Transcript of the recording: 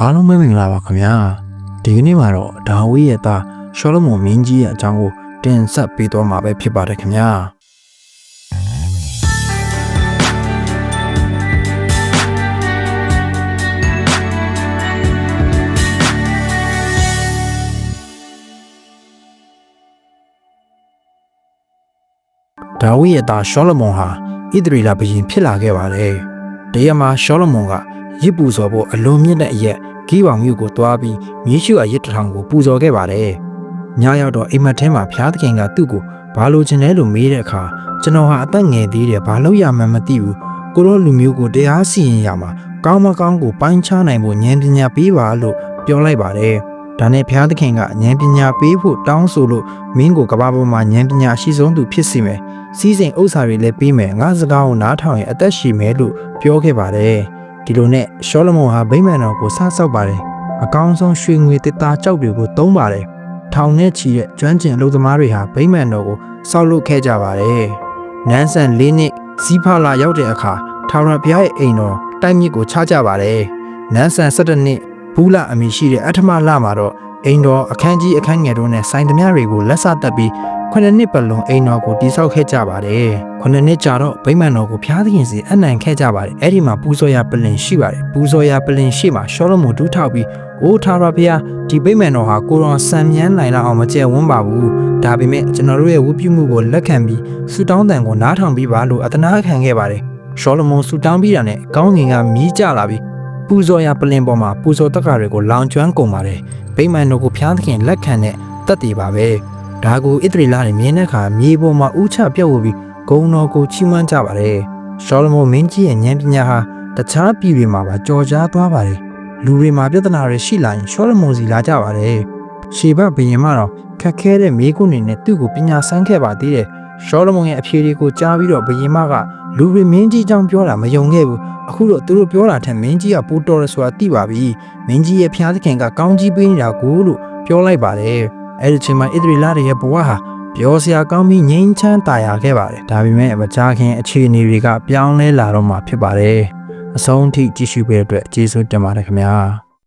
အားလုံးပဲမင်္ဂလာပါခင်ဗျာဒီကနေ့မှာတော့ဒါဝိရဲ့သားရှောလမုန်မင်းကြီးရဲ့အကြောင်းကိုတင်ဆက်ပေးသွားမှာပဲဖြစ်ပါတယ်ခင်ဗျာဒါဝိရဲ့သားရှောလမုန်ဟာဣသရေလဘုရင်ဖြစ်လာခဲ့ပါတယ် တရက်မှာရှောလမုန်ကရစ်ပူဇော်ဖို့အလွန်မြင့်တဲ့အရက်ဂိဗောင်မြို့ကိုတွားပြီးမြေရှုအရစ်တထောင်ကိုပူဇော်ခဲ့ပါတယ်။ညရောက်တော့အိမ်မက်ထဲမှာဖျားသခင်ကသူ့ကိုဘာလို့ချင်လဲလို့မေးတဲ့အခါကျွန်တော်ဟာအသက်ငယ်သေးတယ်ဘာလို့ရမှန်းမသိဘူး။ကိုရောလူမျိုးကိုတရားစီရင်ရမှာကောင်းမကောင်းကိုပိုင်းခြားနိုင်ဖို့ဉာဏ်ပညာပေးပါလို့ပြောလိုက်ပါတယ်။ ဒါနဲ့ဖျားသခင်ကဉာဏ်ပညာပေးဖို့တောင်းဆိုလို့မင်းကိုကဘာပေါ်မှာဉာဏ်ပညာအရှိဆုံးသူဖြစ်စေမယ်။စီးစိမ်ဥစ္စာတွေလည်းပေးမယ်ငါစကားကိုနားထောင်ရင်အသက်ရှည်မယ်လို့ပြောခဲ့ပါတယ်။ဒီလိုနဲ့ရှောလမုန်ဟာဗိမာန်တော်ကိုစဆောက်ပါတယ်။အကောင်းဆုံးရွှေငွေတစ်သားကြောက်တွေကိုသုံးပါတယ်။ထောင်နဲ့ချီတဲ့ကျွမ်းကျင်အလုပ်သမားတွေဟာဗိမာန်တော်ကိုဆောက်လုပ်ခဲ့ကြပါတယ်။နန်းဆန်၄နှစ်စီးဖလာရောက်တဲ့အခါထာဝရဘုရားရဲ့အိမ်တော်တိုက်မြစ်ကိုချကြပါတယ်။နန်းဆန်၁၇နှစ် ဘူးလအမည်ရှိတဲ့အထမလမှာတော့အိမ်တော်အခန်းကြီးအခန်းငယ်တို့နဲ့ဆိုင်သမျှတွေကိုလက်ဆတက်ပြီးခုနှစ်နှစ်ပတ်လုံးအိမ်တော်ကိုတိဆောက်ခဲ့ကြပါတယ်။ခုနှစ်နှစ်ကြာတော့ဗိမာန်တော်ကိုဖျားသခင်စီအနံခဲ့ကြပါတယ်။အဲ့ဒီမှာပူဇော်ရပလင်ရှိပါတယ်။ပူဇော်ရပလင်ရှိမှာရှောလမုန်ဒူးထောက်ပြီးအိုးထာဝရဘုရားဒီဗိမာန်တော်ဟာကိုရောဆံမြန်းနိုင်လောက်အောင်မကျဲဝန်းပါဘူး။ဒါပေမဲ့ကျွန်တော်တို့ရဲ့ဝတ်ပြုမှုကိုလက်ခံပြီးဆူတောင်းတန်ကိုနားထောင်ပြီးပါလို့အသနာခံခဲ့ပါတယ်။ရှောလမုန်ဆူတောင်းပြီးတာနဲ့ကောင်းကင်ကမြည်ကြလာပြီး ပူဇော်ရပလင်ပေါ်မှာပူဇော်တက္ကရာတွေကိုလောင်ကျွမ်းကုန်ပါတယ်။ဗိမာန်တော်ကိုဖျားသခင်လက်ခံတဲ့တက်တည်ပါပဲ။ဒါကိုဣသရေလတွေမြင်တဲ့အခါမြေပေါ်မှာဥချပြုတ်ဝပြီးဂုံတော်ကိုချီးမွမ်းကြပါတယ်။ရှောလမုန်မင်းကြီးရဲ့ဉာဏ်ပညာဟာတခြားပြည်တွေမှာပါကြော်ကြားသွားပါတယ်။လူတွေမှာပြဿနာတွေရှိလာရင်ရှောလမုန်စီလာကြပါတယ်။ရှေဘဘုရင်မတော့ခက်ခဲတဲ့မိကုနေနဲ့သူ့ကိုပညာဆန်းခဲ့ပါသေးတယ်။ ရှောလမုန်ရဲ့အဖြေတွေကိုကြားပြီးတော့ဘုရင်မကလူတွေမင်းကြီးကြောင့်ပြောတာမယုံခဲ့ဘူး။အခုတော့သူတို့ပြောတာထက်မင်းကြီးကပိုတော်ရဆိုတာသိပါပြီ။မင်းကြီးရဲ့ဖျားသခင်ကကောင်းကြီးပေးနေတာကိုလို့ပြောလိုက်ပါတယ်။အဲဒီချိန်မှာဣသရေလတွေရဲ့ဘဝဟာပြောစရာကောင်းပြီးငြိမ်းချမ်းသာယာခဲ့ပါတယ်ဒါပေမဲ့မကြားခင်အခြေအနေတွေကပြောင်းလဲလာတော့မှဖြစ်ပါတယ်အဆုံးထိကြည့်ရှုပေးတဲ့အတွက်ကျေးဇူးတင်ပါတယ်ခင်ဗျာ